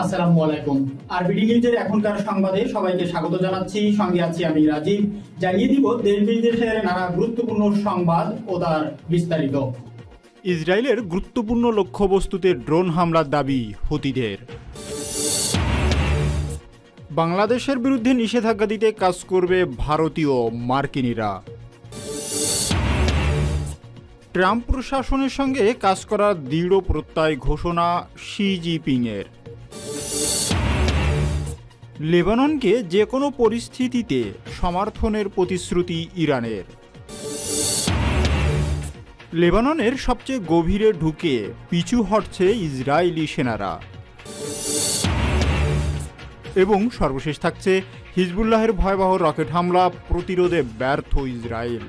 আসসালামু আলাইকুম। আরবিডি নিউজের এখনকার সংবাদে সবাইকে স্বাগত জানাচ্ছি। সঙ্গে আছি আমি রাজীব। জানিয়ে দিব দেশ বিদেশের নানা গুরুত্বপূর্ণ সংবাদ ও তার বিস্তারিত। ইসরায়েলের গুরুত্বপূর্ণ লক্ষ্যবস্তুতে ড্রোন হামলার দাবি হুতিদের। বাংলাদেশের বিরুদ্ধে নিষেধাজ্ঞা দিতে কাজ করবে ভারতীয় মার্কিনীরা। ট্রাম্প প্রশাসনের সঙ্গে কাজ করার দৃঢ় প্রত্যয় ঘোষণা শি জিপিংয়ের। লেবাননকে যে কোনো পরিস্থিতিতে সমর্থনের প্রতিশ্রুতি ইরানের। লেবাননের সবচেয়ে গভীরে ঢুকে পিছু হটছে ইসরায়েলি সেনারা। এবং সর্বশেষ থাকছে হিজবুল্লাহের ভয়াবহ রকেট হামলা, প্রতিরোধে ব্যর্থ ইসরায়েল।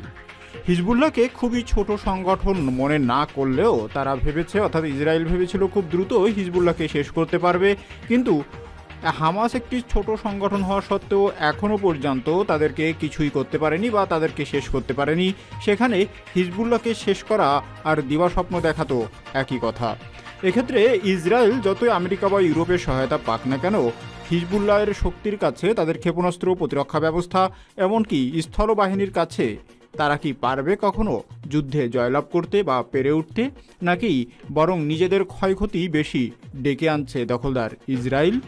হিজবুল্লাহকে খুবই ছোট সংগঠন মনে না করলেও তারা ভেবেছে, অর্থাৎ ইসরায়েল ভেবেছিল খুব দ্রুত হিজবুল্লাহকে শেষ করতে পারবে। কিন্তু হামাস একটি ছোট সংগঠন হওয়া সত্ত্বেও এখনও পর্যন্ত তাদেরকে কিছুই করতে পারেনি বা তাদেরকে শেষ করতে পারেনি। সেখানে হিজবুল্লাহকে শেষ করা আর দিবাস্বপ্ন দেখাতো একই কথা। এক্ষেত্রে ইসরায়েল যতই আমেরিকা বা ইউরোপের সহায়তা পাক না কেন, হিজবুল্লাহের শক্তির কাছে তাদের ক্ষেপণাস্ত্র প্রতিরক্ষা ব্যবস্থা, এমনকি স্থলবাহিনীর কাছে, তারা কি পারবে কখনো যুদ্ধে জয়লাভ করতে বা পেরে উঠতে? নাকি বরং নিজেদের ক্ষয়ক্ষতি বেশি ডেকে আনছে দখলদার ইসরায়েল?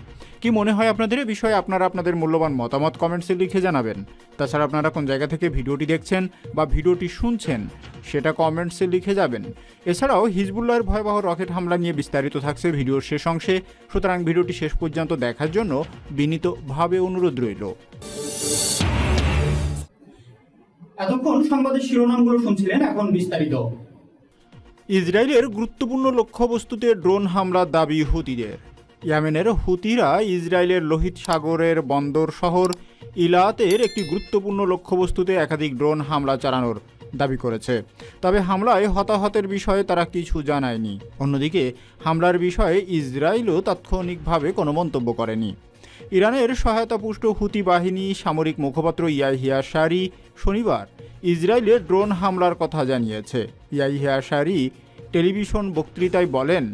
কি মনে হয় আপনাদের এ বিষয়ে? আপনারা আপনাদের মূল্যবান মতামত কমেন্টসে লিখে জানাবেন। তাছাড়া আপনারা কোন জায়গা থেকে ভিডিওটি দেখছেন বা ভিডিওটি শুনছেন সেটা কমেন্টসে লিখে যাবেন। এছাড়াও হিজবুল্লাহর ভয়াবহ রকেট হামলা নিয়ে বিস্তারিত থাকছে ভিডিওর শেষ অংশে। সুতরাং ভিডিওটি শেষ পর্যন্ত দেখার জন্য বিনীতভাবে অনুরোধ রইল। এতক্ষণ সংবাদের শিরোনামগুলো শুনছিলেন এখন বিস্তারিত। ইসরায়েলের গুরুত্বপূর্ণ লক্ষ্যবস্তুতে ড্রোন হামলার দাবি হুতিদের। ইয়েমেনের হুতিরা ইসরায়েলের লোহিত সাগরের বন্দর শহর ইলাতের একটি গুরুত্বপূর্ণ লক্ষ্যবস্তুতে একাধিক ড্রোন হামলা চালানোর দাবি করেছে। তবে হামলায় হতাহতের বিষয়ে তারা কিছু জানায়নি। অন্যদিকে, হামলার বিষয়ে ইসরায়েলও তাৎক্ষণিকভাবে কোনো মন্তব্য করেনি। ইরানের সহায়তাপুষ্ট হুতি বাহিনী সামরিক মুখপাত্র ইয়াহিয়া শারি শনিবার ইসরায়েলের ড্রোন হামলার কথা জানিয়েছে। ইয়াহিয়া শারি টেলিভিশন বক্তৃতায় বলেন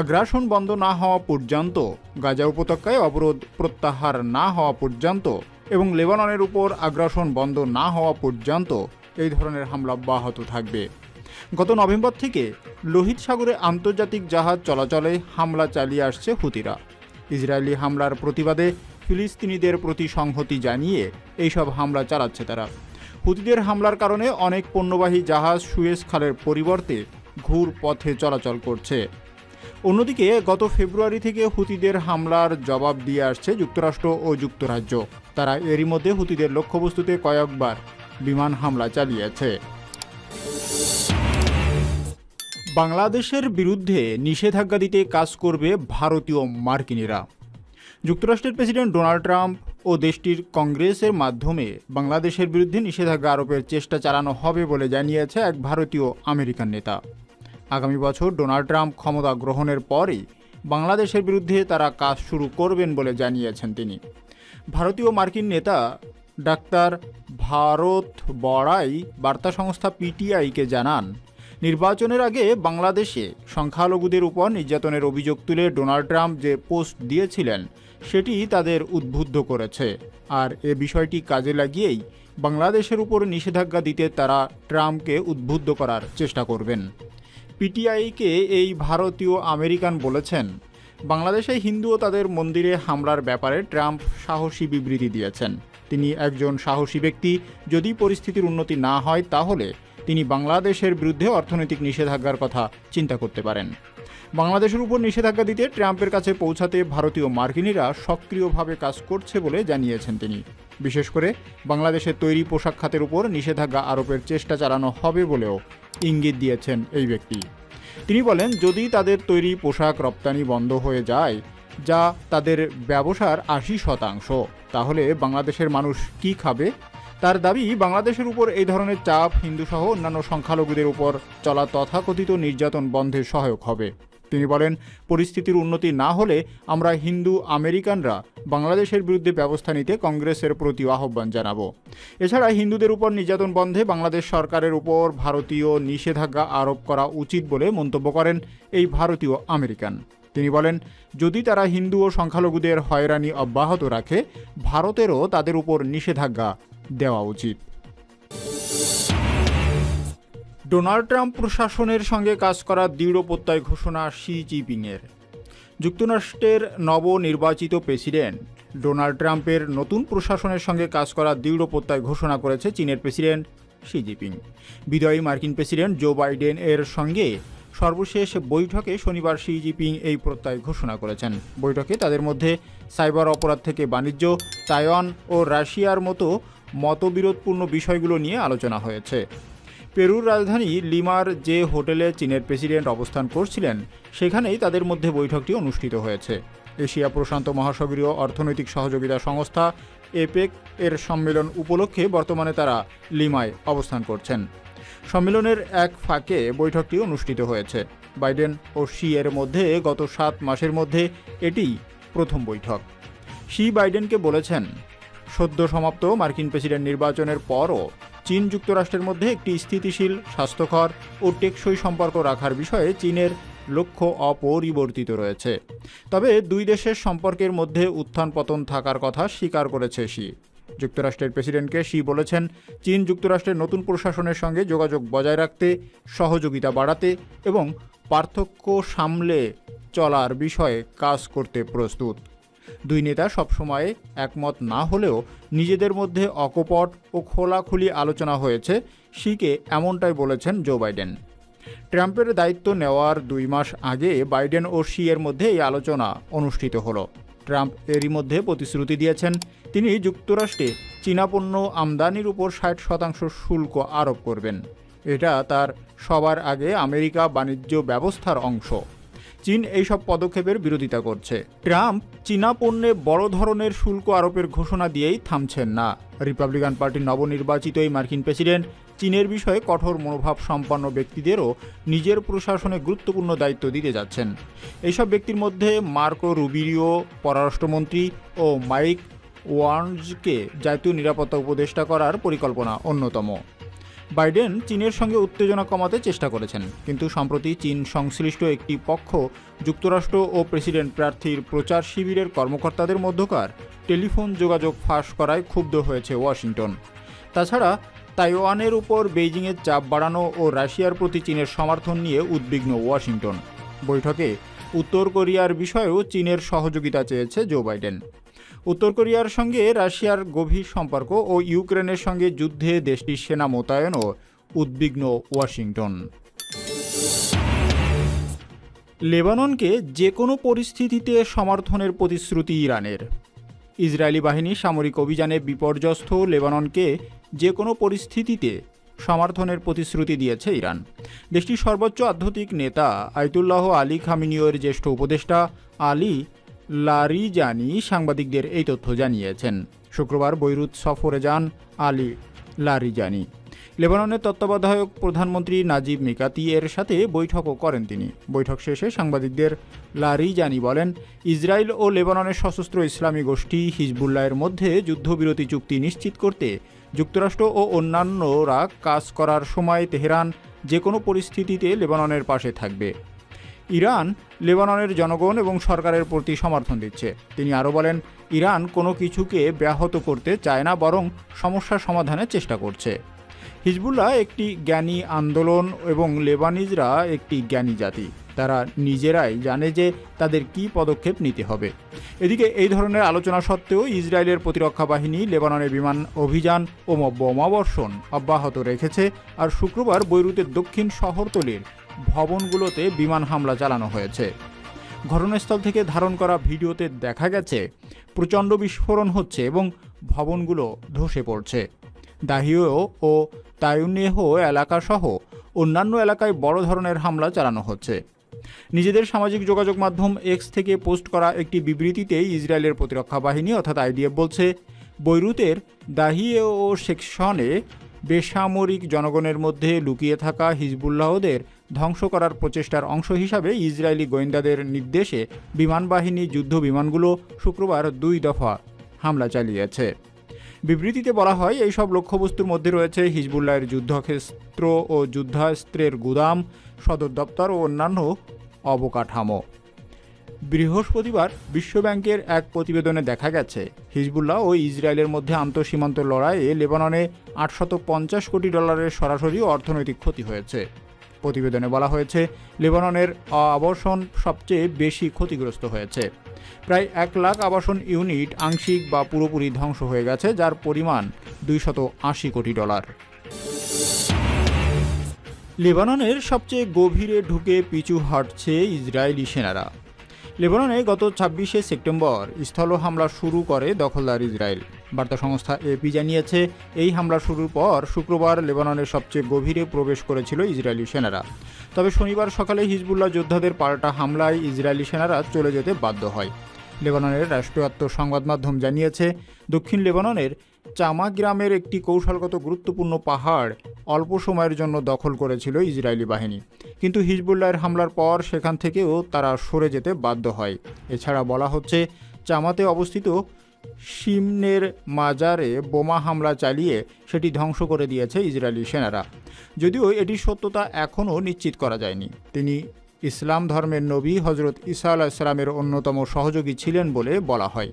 আগ্রাসন বন্ধ না হওয়া পর্যন্ত, গাজা উপত্যকায় অবরোধ প্রত্যাহার না হওয়া পর্যন্ত এবং লেবাননের উপর আগ্রাসন বন্ধ না হওয়া পর্যন্ত এই ধরনের হামলা অব্যাহত থাকবে। গত নভেম্বর থেকে লোহিত সাগরে আন্তর্জাতিক জাহাজ চলাচলে হামলা চালিয়ে আসছে হুতিরা। ইসরায়েলি হামলার প্রতিবাদে ফিলিস্তিনিদের প্রতি সংহতি জানিয়ে এইসব হামলা চালাচ্ছে তারা। হুতিদের হামলার কারণে অনেক পণ্যবাহী জাহাজ সুয়েজ খালের পরিবর্তে ঘুর পথে চলাচল করছে। অন্যদিকে গত ফেব্রুয়ারি থেকে হুতিদের হামলার জবাব দিয়ে আসছে যুক্তরাষ্ট্র ও যুক্তরাজ্য। তারা এরই মধ্যে হুতিদের লক্ষ্যবস্তুতে কয়েকবার বিমান হামলা চালিয়েছে। বাংলাদেশের বিরুদ্ধে নিষেধাজ্ঞা দিতে কাজ করবে ভারতীয় মার্কিনীরা। যুক্তরাষ্ট্রের প্রেসিডেন্ট ডোনাল্ড ট্রাম্প ও দেশটির কংগ্রেসের মাধ্যমে বাংলাদেশের বিরুদ্ধে নিষেধাজ্ঞা আরোপের চেষ্টা চালানো হবে বলে জানিয়েছে এক ভারতীয় আমেরিকান নেতা। আগামী বছর ডোনাল্ড ট্রাম্প ক্ষমতা গ্রহণের পরেই বাংলাদেশের বিরুদ্ধে তারা কাজ শুরু করবেন বলে জানিয়েছেন তিনি। ভারতীয় মার্কিন নেতা ডাক্তার ভারত বড়াই বার্তা সংস্থা পিটিআইকে জানান, নির্বাচনের আগে বাংলাদেশে সংখ্যালঘুদের উপর নির্যাতনের অভিযোগ তুলে ডোনাল্ড ট্রাম্প যে পোস্ট দিয়েছিলেন, সেটি তাদের উদ্বুদ্ধ করেছে। আর এ বিষয়টি কাজে লাগিয়েই বাংলাদেশের উপর নিষেধাজ্ঞা দিতে তারা ট্রাম্পকে উদ্বুদ্ধ করার চেষ্টা করবেন। পিটিআইকে এই ভারতীয় আমেরিকান বলেছেন। বাংলাদেশে হিন্দু ও তাদের মন্দিরে হামলার ব্যাপারে ট্রাম্প সাহসী বিবৃতি দিয়েছেন। তিনি একজন সাহসী ব্যক্তি, যদি পরিস্থিতির উন্নতি না হয় তাহলে তিনি বাংলাদেশের বিরুদ্ধে অর্থনৈতিক নিষেধাজ্ঞার কথা চিন্তা করতে পারেন। বাংলাদেশের উপর নিষেধাজ্ঞা দিতে ট্রাম্পের কাছে পৌঁছাতে ভারতীয় মার্কিনীরা সক্রিয়ভাবে কাজ করছে বলে জানিয়েছেন তিনি। বিশেষ করে বাংলাদেশের তৈরি পোশাক খাতের উপর নিষেধাজ্ঞা আরোপের চেষ্টা চালানো হবে বলেও ইঙ্গিত দিয়েছেন এই ব্যক্তি। তিনি বলেন, যদি তাদের তৈরি পোশাক রপ্তানি বন্ধ হয়ে যায়, যা তাদের ব্যবসার আশি শতাংশ, তাহলে বাংলাদেশের মানুষ কি খাবে? তার দাবি, বাংলাদেশের উপর এই ধরনের চাপ, হিন্দুসহ অন্যান্য সংখ্যালঘুদের উপর চলা তথাকথিত নির্যাতন বন্ধে সহায়ক হবে। তিনি বলেন, পরিস্থিতির উন্নতি না হলে আমরা হিন্দু আমেরিকানরা বাংলাদেশের বিরুদ্ধে ব্যবস্থা নিতে কংগ্রেসের প্রতি আহ্বান জানাব। এছাড়া হিন্দুদের উপর নির্যাতন বন্ধে বাংলাদেশ সরকারের উপর ভারতীয় নিষেধাজ্ঞা আরোপ করা উচিত বলে মন্তব্য করেন এই ভারতীয় আমেরিকান। তিনি বলেন, যদি তারা হিন্দু ও সংখ্যালঘুদের হয়রানি অব্যাহত রাখে, ভারতেরও তাদের উপর নিষেধাজ্ঞা দেওয়া উচিত। ডোনাল্ড ট্রাম্প প্রশাসনের সঙ্গে কাজ করার দৃঢ় প্রত্যয় ঘোষণা শি জিনপিংয়ের। যুক্তরাষ্ট্রের নবনির্বাচিত প্রেসিডেন্ট ডোনাল্ড ট্রাম্পের নতুন প্রশাসনের সঙ্গে কাজ করার দৃঢ় প্রত্যয় ঘোষণা করেছে চীনের প্রেসিডেন্ট শি জিনপিং। বিদায়ী মার্কিন প্রেসিডেন্ট জো বাইডেন এর সঙ্গে সর্বশেষ বৈঠকে শনিবার শি জিনপিং এই প্রত্যয় ঘোষণা করেছেন। বৈঠকে তাদের মধ্যে সাইবার অপরাধ থেকে বাণিজ্য, তাইওয়ান ও রাশিয়ার মতো মতবিরোধপূর্ণ বিষয়গুলো নিয়ে আলোচনা হয়েছে। পেরুর রাজধানী লিমার যে হোটেলে চীনের প্রেসিডেন্ট অবস্থান করছিলেন, সেখানেই তাদের মধ্যে বৈঠকটি অনুষ্ঠিত হয়েছে। এশিয়া প্রশান্ত মহাসাগরীয় অর্থনৈতিক সহযোগিতা সংস্থা এপেক এর সম্মেলন উপলক্ষে বর্তমানে তারা লিমায় অবস্থান করছেন। সম্মেলনের এক ফাঁকে বৈঠকটি অনুষ্ঠিত হয়েছে। বাইডেন ও শি এর মধ্যে গত সাত মাসের মধ্যে এটিই প্রথম বৈঠক। শি বাইডেনকে বলেছেন, সদ্য সমাপ্ত মার্কিন প্রেসিডেন্ট নির্বাচনের পরও চীন যুক্তরাষ্ট্রের মধ্যে একটি স্থিতিশীল, স্বাস্থ্যকর ও টেকসই সম্পর্ক রাখার বিষয়ে চীনের লক্ষ্য অপরিবর্তিত রয়েছে। তবে দুই দেশের সম্পর্কের মধ্যে উত্থান পতন থাকার কথা স্বীকার করেছে শি। যুক্তরাষ্ট্রের প্রেসিডেন্টকে শি বলেছেন, চীন যুক্তরাষ্ট্রের নতুন প্রশাসনের সঙ্গে যোগাযোগ বজায় রাখতে, সহযোগিতা বাড়াতে এবং পার্থক্য সামলে চলার বিষয়ে কাজ করতে প্রস্তুত। দুই নেতা সবসময় একমত না হলেও নিজেদের মধ্যে অকপট ও খোলাখুলি আলোচনা হয়েছে শিকে এমনটাই বলেছেন জো বাইডেন। ট্রাম্পের দায়িত্ব নেওয়ার দুই মাস আগে বাইডেন ও শি এর মধ্যে এই আলোচনা অনুষ্ঠিত হলো। ট্রাম্প এরই মধ্যে প্রতিশ্রুতি দিয়েছেন, তিনি যুক্তরাষ্ট্রে চীনা পণ্য আমদানির উপর ষাট শতাংশ শুল্ক আরোপ করবেন। এটা তার সবার আগে আমেরিকা বাণিজ্য ব্যবস্থার অংশ। চীন এইসব পদক্ষেপের বিরোধিতা করছে। ট্রাম্প চীনা পণ্যে বড় ধরনের শুল্ক আরোপের ঘোষণা দিয়েই থামছেন না। রিপাবলিকান পার্টির নবনির্বাচিত এই মার্কিন প্রেসিডেন্ট চীনের বিষয়ে কঠোর মনোভাব সম্পন্ন ব্যক্তিদেরও নিজের প্রশাসনে গুরুত্বপূর্ণ দায়িত্ব দিতে যাচ্ছেন। এইসব ব্যক্তির মধ্যে মার্কো রুবিরিও, পররাষ্ট্রমন্ত্রী ও মাইক ওয়ার্নজকে জাতীয় নিরাপত্তা উপদেষ্টা করার পরিকল্পনা অন্যতম। বাইডেন চীনের সঙ্গে উত্তেজনা কমাতে চেষ্টা করেছেন। কিন্তু সম্প্রতি চীন সংশ্লিষ্ট একটি পক্ষ, যুক্তরাষ্ট্র ও প্রেসিডেন্ট প্রার্থীর প্রচার শিবিরের কর্মকর্তাদের মধ্যকার টেলিফোন যোগাযোগ ফাঁস করায় ক্ষুব্ধ হয়েছে ওয়াশিংটন। তাছাড়া, তাইওয়ানের উপর বেইজিংয়ের চাপ বাড়ানো ও রাশিয়ার প্রতি চীনের সমর্থন নিয়ে উদ্বিগ্ন ওয়াশিংটন। বৈঠকে উত্তর কোরিয়ার বিষয়েও চীনের সহযোগিতা চেয়েছে জো বাইডেন। উত্তর কোরিয়ার সঙ্গে রাশিয়ার গভীর সম্পর্ক ও ইউক্রেনের সঙ্গে যুদ্ধে দেশটির সেনা মোতায়েনও উদ্বিগ্ন ওয়াশিংটন। লেবাননকে যে কোনো পরিস্থিতিতে সমর্থনের প্রতিশ্রুতি ইরানের। ইসরায়েলি বাহিনী সামরিক অভিযানে বিপর্যস্ত লেবাননকে যে কোনো পরিস্থিতিতে সমর্থনের প্রতিশ্রুতি দিয়েছে ইরান। দেশটির সর্বোচ্চ আধ্যাত্মিক নেতা আয়তুল্লাহ আলী খামিনীয়র জ্যেষ্ঠ উপদেষ্টা আলী লারিজানি সাংবাদিকদের এই তথ্য জানিয়েছেন। শুক্রবার বৈরুত সফরে যান আলী লারিজানি লেবাননের তত্ত্বাবধায়ক প্রধানমন্ত্রী নাজিব মিকাতি এর সাথে বৈঠকও করেন তিনি। বৈঠক শেষে সাংবাদিকদের লারিজানি বলেন, ইসরায়েল ও লেবাননের সশস্ত্র ইসলামী গোষ্ঠী হিজবুল্লাহের মধ্যে যুদ্ধবিরতি চুক্তি নিশ্চিত করতে যুক্তরাষ্ট্র ও অন্যান্যরা কাজ করার সময় তেহরান যে কোনো পরিস্থিতিতে লেবাননের পাশে থাকবে। ইরান, লেবাননের জনগণ এবং সরকারের প্রতি সমর্থন দিচ্ছে। তিনি আরও বলেন, ইরান কোনো কিছুকে ব্যাহত করতে চায় না, বরং সমস্যা সমাধানের চেষ্টা করছে। হিজবুল্লাহ একটি জ্ঞানী আন্দোলন এবং লেবানিজরা একটি জ্ঞানী জাতি। তারা নিজেরাই জানে যে তাদের কী পদক্ষেপ নিতে হবে। এদিকে এই ধরনের আলোচনা সত্ত্বেও ইসরায়েলের প্রতিরক্ষা বাহিনী, লেবাননের বিমান অভিযান ও বোমাবর্ষণ অব্যাহত রেখেছে। আর শুক্রবার বৈরুতের দক্ষিণ শহরতলির ভবনগুলোতে বিমান হামলা চালানো হয়েছে। ঘটনাস্থল থেকে ধারণ করা ভিডিওতে দেখা গেছে, প্রচণ্ড বিস্ফোরণ হচ্ছে এবং ভবনগুলো ধসে পড়ছে। দাহিও ও তায়ুনেহ এলাকাসহ অন্যান্য এলাকায় বড় ধরনের হামলা চালানো হচ্ছে। নিজেদের সামাজিক যোগাযোগ মাধ্যম এক্স থেকে পোস্ট করা একটি বিবৃতিতে ইসরায়েলের প্রতিরক্ষা বাহিনী অর্থাৎ আইডিএফ বলছে, বৈরুতের দাহিয়ে ও সেকশনে বেসামরিক জনগণের মধ্যে লুকিয়ে থাকা হিজবুল্লাহদের ধ্বংস করার প্রচেষ্টার অংশ হিসাবে ইসরায়েলি গোয়েন্দাদের নির্দেশে বিমান বাহিনী যুদ্ধ বিমানগুলো শুক্রবার দুই দফা হামলা চালিয়েছে। বিবৃতিতে বলা হয় এই সব লক্ষ্যবস্তুর মধ্যে রয়েছে হিজবুল্লাহের যুদ্ধক্ষেত্র ও যুদ্ধাস্ত্রের গুদাম, সদর দপ্তর ও অন্যান্য অবকাঠামো। বৃহস্পতিবার বিশ্বব্যাংকের এক প্রতিবেদনে দেখা গেছে, হিজবুল্লাহ ও ইসরায়েলের মধ্যে আন্তঃসীমান্ত লড়াইয়ে লেবাননে আটশত কোটি ডলারের সরাসরি অর্থনৈতিক ক্ষতি হয়েছে। প্রতিবেদনে বলা হয়েছে, লেবাননের আবাসন সবচেয়ে বেশি ক্ষতিগ্রস্ত হয়েছে। প্রায় এক লাখ আবাসন ইউনিট আংশিক বা পুরোপুরি ধ্বংস হয়ে গেছে, যার পরিমাণ দুইশত আশি কোটি ডলার। লেবাননের সবচেয়ে গভীরে ঢুকে পিছু হাঁটছে ইসরায়েলি সেনারা। লেবাননে গত ছাব্বিশে সেপ্টেম্বর স্থল হামলা শুরু করে দখলদার ইসরায়েল। বার্তা সংস্থা এপি জানিয়েছে, এই হামলা শুরুর পর শুক্রবার লেবাননের সবচেয়ে গভীরে প্রবেশ করেছিল ইসরায়েলি সেনারা। তবে শনিবার সকালে হিজবুল্লাহ যোদ্ধাদের পাল্টা হামলায় ইসরায়েলি সেনারা চলে যেতে বাধ্য হয়। লেবাননের রাষ্ট্রায়ত্ত সংবাদ মাধ্যম জানিয়েছে, দক্ষিণ লেবাননের চামা গ্রামের একটি কৌশলগত গুরুত্বপূর্ণ পাহাড় অল্প সময়ের জন্য দখল করেছিল ইসরায়েলি বাহিনী। কিন্তু হিজবুল্লাহের হামলার পর সেখান থেকেও তারা সরে যেতে বাধ্য হয়। এছাড়া বলা হচ্ছে, চামাতে অবস্থিত সিমনের মাজারে বোমা হামলা চালিয়ে সেটি ধ্বংস করে দিয়েছে ইসরায়েলি সেনারা। যদিও এটির সত্যতা এখনও নিশ্চিত করা যায়নি। তিনি ইসলাম ধর্মের নবী হজরত ঈসা আলাহিসাল্লামের অন্যতম সহযোগী ছিলেন বলে বলা হয়।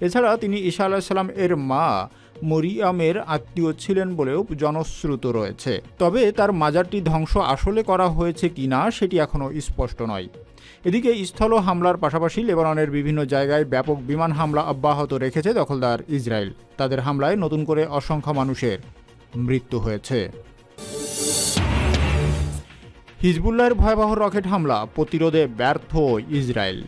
এছাড়া তিনি ঈসা আলাহিসাল্লাম এর মা মরিয়ামের আত্মীয় ছিলেন বলেও জনশ্রুত রয়েছে। তবে তার মাজারটি ধ্বংস আসলে করা হয়েছে কিনা সেটি এখনও স্পষ্ট নয়। এদিকে স্থল হামলার পাশাপাশি লেবাননের বিভিন্ন জায়গায় ব্যাপক বিমান হামলা অব্যাহত রেখেছে দখলদার ইসরায়েল। তাদের হামলায় নতুন করে অসংখ্য মানুষের মৃত্যু হয়েছে। হিজবুল্লাহর ভয়াবহ রকেট হামলা প্রতিরোধে ব্যর্থ ইসরায়েল।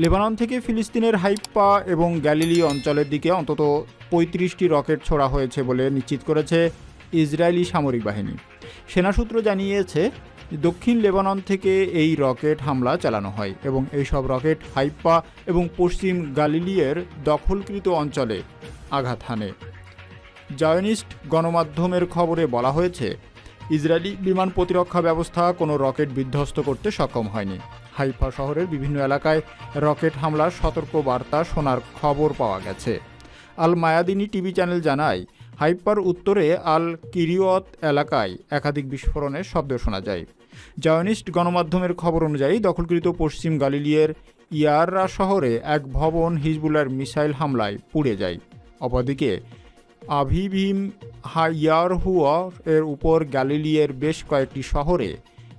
লেবানন থেকে ফিলিস্তিনের হাইপ্পা এবং গ্যালিলি অঞ্চলের দিকে অন্তত পঁয়ত্রিশটি রকেট ছোড়া হয়েছে বলে নিশ্চিত করেছে ইসরায়েলি সামরিক বাহিনী। সেনাসূত্র জানিয়েছে, দক্ষিণ লেবানন থেকে এই রকেট হামলা চালানো হয় এবং এই সব রকেট হাইপ্পা এবং পশ্চিম গালিলিয়ের দখলকৃত অঞ্চলে আঘাত হানে। জায়নিস্ট গণমাধ্যমের খবরে বলা হয়েছে, ইসরায়েলি বিমান প্রতিরক্ষা ব্যবস্থা কোনো রকেট বিধ্বস্ত করতে সক্ষম হয়নি। হাইফা শহরের বিভিন্ন এলাকায় রকেট হামলার সতর্ক বার্তা শোনার খবর পাওয়া গেছে। আল মায়াদিনী টিভি চ্যানেল জানায় হাইপার উত্তরে আল কিরিয়ত এলাকায় একাধিক বিস্ফোরণের শব্দ শোনা যায়। জায়নিস্ট গণমাধ্যমের খবর অনুযায়ী, দখলকৃত পশ্চিম গালিলিয়ের ইয়াররা শহরে এক ভবন হিজবুলার মিসাইল হামলায় পুড়ে যায়। অপরদিকে, আভিভিম হাইয়ারহুয়া এর উপর গ্যালিলিয়ের বেশ কয়েকটি শহরে